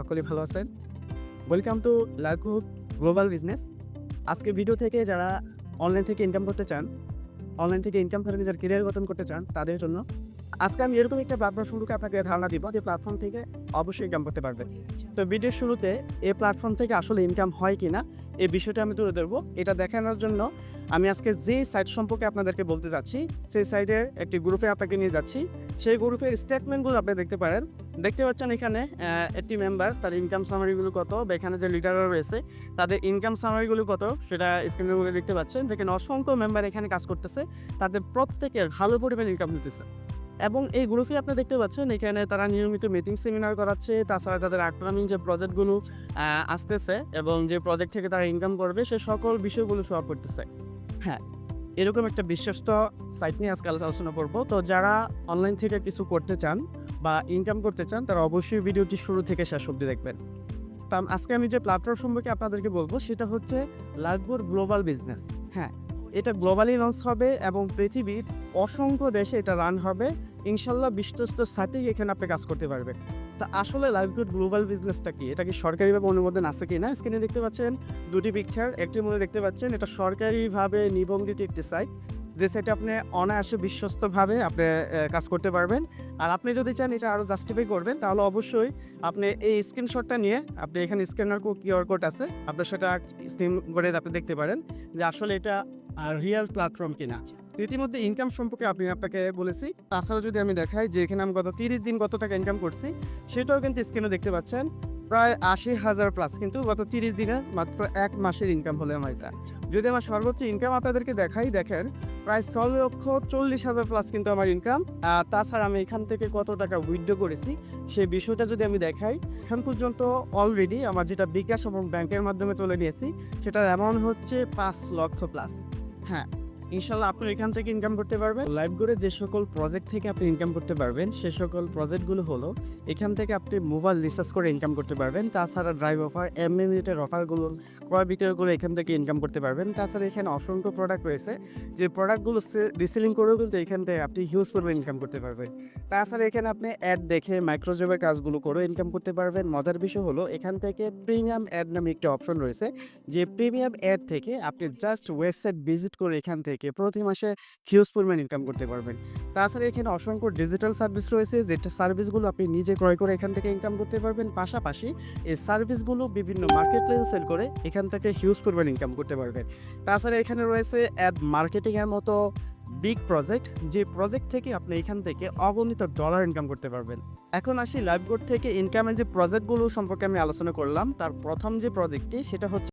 সকলেই ভালো আছেন। Welcome to life global business আজকে ভিডিও থেকে যারা অনলাইন থেকে ইনকাম করতে চান অনলাইন থেকে ইনকাম করে নিজের কেরিয়ার গঠন করতে চান, তাদের জন্য আজকে আমি এরকম একটা প্ল্যাটফর্ম শুরুকে আপনাকে ধারণা দিব, যে প্ল্যাটফর্ম থেকে অবশ্যই ইনকাম করতে পারবেন। তো ভিডিওর শুরুতে এই প্ল্যাটফর্ম থেকে আসলে ইনকাম হয় কি না এই বিষয়টা আমি তুলে ধরবো। এটা দেখানোর জন্য আমি আজকে যে সাইট সম্পর্কে আপনাদেরকে বলতে যাচ্ছি, সেই সাইটের একটি গ্রুপে আপনাকে নিয়ে যাচ্ছি। সেই গ্রুপের স্টেটমেন্টগুলো আপনি দেখতে পারেন। দেখতে পাচ্ছেন এখানে একটি মেম্বার তার ইনকাম সামারিগুলো কত, বা এখানে যে লিডাররা রয়েছে, তাদের ইনকাম সামারিগুলো কত, সেটা স্ক্রিনের মধ্যে দেখতে পাচ্ছেন। যেখানে অসংখ্য মেম্বার এখানে কাজ করতেছে। তাদের প্রত্যেকের ভালো পরিমাণ ইনকাম হতেছে এবং এই গ্রুপে আপনি দেখতে পাচ্ছেন, এখানে তারা নিয়মিত মিটিং সেমিনার করাচ্ছে, তাছাড়া তাদের আপকামিং যে প্রজেক্টগুলো আসতেছে এবং যে প্রজেক্ট থেকে তারা ইনকাম করবে, সে সকল বিষয়গুলো শো করতেছে। হ্যাঁ এরকম একটা বিশ্বস্ত সাইট নিয়ে আজকে আলোচনা করব। তো যারা অনলাইন থেকে কিছু করতে চান বা ইনকাম করতে চান, তারা অবশ্যই ভিডিওটি শুরু থেকে শেষ অবধি দেখবেন। তা আজকে আমি যে প্ল্যাটফর্ম সম্পর্কে আপনাদেরকে বলব, সেটা হচ্ছে লাইভবোর গ্লোবাল বিজনেস হ্যাঁ এটা গ্লোবালি লঞ্চ হবে এবং পৃথিবীর অসংখ্য দেশে এটা রান হবে। ইনশাল্লাহ বিশ্বস্ত সাথেই এখানে আপনি কাজ করতে পারবেন। তা আসলে লাইভগুড গ্লোবাল বিজনেসটা কি? এটা কি সরকারিভাবে অনুমোদন আছে কি না স্ক্রিনে দেখতে পাচ্ছেন দুটি পিকচার একটির মধ্যে দেখতে পাচ্ছেন। এটা সরকারিভাবে নিবন্ধিত একটি সাইট যে সাইটে আপনি অনায়াসে বিশ্বস্তভাবে আপনি কাজ করতে পারবেন। আর আপনি যদি চান এটা আরও জাস্টিফাই করবেন, তাহলে অবশ্যই আপনি এই স্ক্রিনশটটা নিয়ে আপনি এখানে স্ক্যানার কিউআর কোড আছে আপনি সেটা স্ক্রিন করে আপনি দেখতে পারেন যে আসলে এটা রিয়েল প্ল্যাটফর্ম কিনা। ইতিমধ্যে ইনকাম সম্পর্কে আপনি আপনাকে বলেছি। তাছাড়া যদি আমি দেখাই যে এখানে আমি গত তিরিশ দিন কত টাকা ইনকাম করছি, সেটাও কিন্তু স্ক্রিনে দেখতে পাচ্ছেন। প্রায় আশি হাজার প্লাস কিন্তু গত তিরিশ দিনে মাত্র এক মাসের ইনকাম হলে আমার এটা। যদি আমার সর্বোচ্চ ইনকাম আপনাদেরকে দেখাই, দেখেন, প্রায় ছয় লক্ষ চল্লিশ হাজার প্লাস কিন্তু আমার ইনকাম আর তাছাড়া আমি এখান থেকে কত টাকা উইথড্র করেছি, সেই বিষয়টা যদি আমি দেখাই, এখন পর্যন্ত অলরেডি আমার যেটা বিকাশ এবং ব্যাংকের মাধ্যমে তুলে নিয়েছি, সেটার অ্যামাউন্ট হচ্ছে পাঁচ লক্ষ প্লাস হ্যাঁ। ইনশাল্লাহ আপনি এখান থেকে ইনকাম করতে পারবেন। লাইভ করে যে সকল প্রজেক্ট থেকে আপনি ইনকাম করতে পারবেন, সে সকল প্রজেক্টগুলো হলো, এখান থেকে আপনি মোবাইল রিচার্জ করে ইনকাম করতে পারবেন। তাছাড়া ড্রাইভ অফার এম অফারগুলো ক্রয় বিক্রয় করে এখান থেকে ইনকাম করতে পারবেন। তাছাড়া এখানে অসংখ্য প্রোডাক্ট রয়েছে, যে প্রোডাক্টগুলো রিসেলিং করেও কিন্তু এখান থেকে আপনি হিউজ পরিমাণ ইনকাম করতে পারবেন। তাছাড়া এখানে আপনি অ্যাড দেখে মাইক্রোজবের কাজগুলো করেও ইনকাম করতে পারবেন। মজার বিষয় হলো, এখান থেকে প্রিমিয়াম অ্যাড নামে একটি অপশন রয়েছে, যে প্রিমিয়াম অ্যাড থেকে আপনি জাস্ট ওয়েবসাইট ভিজিট করে এখান থেকে প্রতি মাসে হিউজ পরিমাণ ইনকাম করতে পারবেন। তাছাড়া এখানে অসংখ্য ডিজিটাল সার্ভিস রয়েছে, যেটা সার্ভিসগুলো আপনি নিজে ক্রয় করে এখান থেকে ইনকাম করতে পারবেন। পাশাপাশি এই সার্ভিসগুলো বিভিন্ন মার্কেট প্লেসে সেল করে এখান থেকে হিউজ পরিমাণ ইনকাম করতে পারবেন। তাছাড়া এখানে রয়েছে অ্যাড মার্কেটিংয়ের মতো বিগ প্রজেক্ট যে প্রজেক্ট থেকে আপনি এখান থেকে অগণিত ডলার ইনকাম করতে পারবেন। এখন আসি লাইভবোর্ড থেকে ইনকামের যে প্রজেক্টগুলো সম্পর্কে আমি আলোচনা করলাম। তার প্রথম যে প্রজেক্টটি সেটা হচ্ছে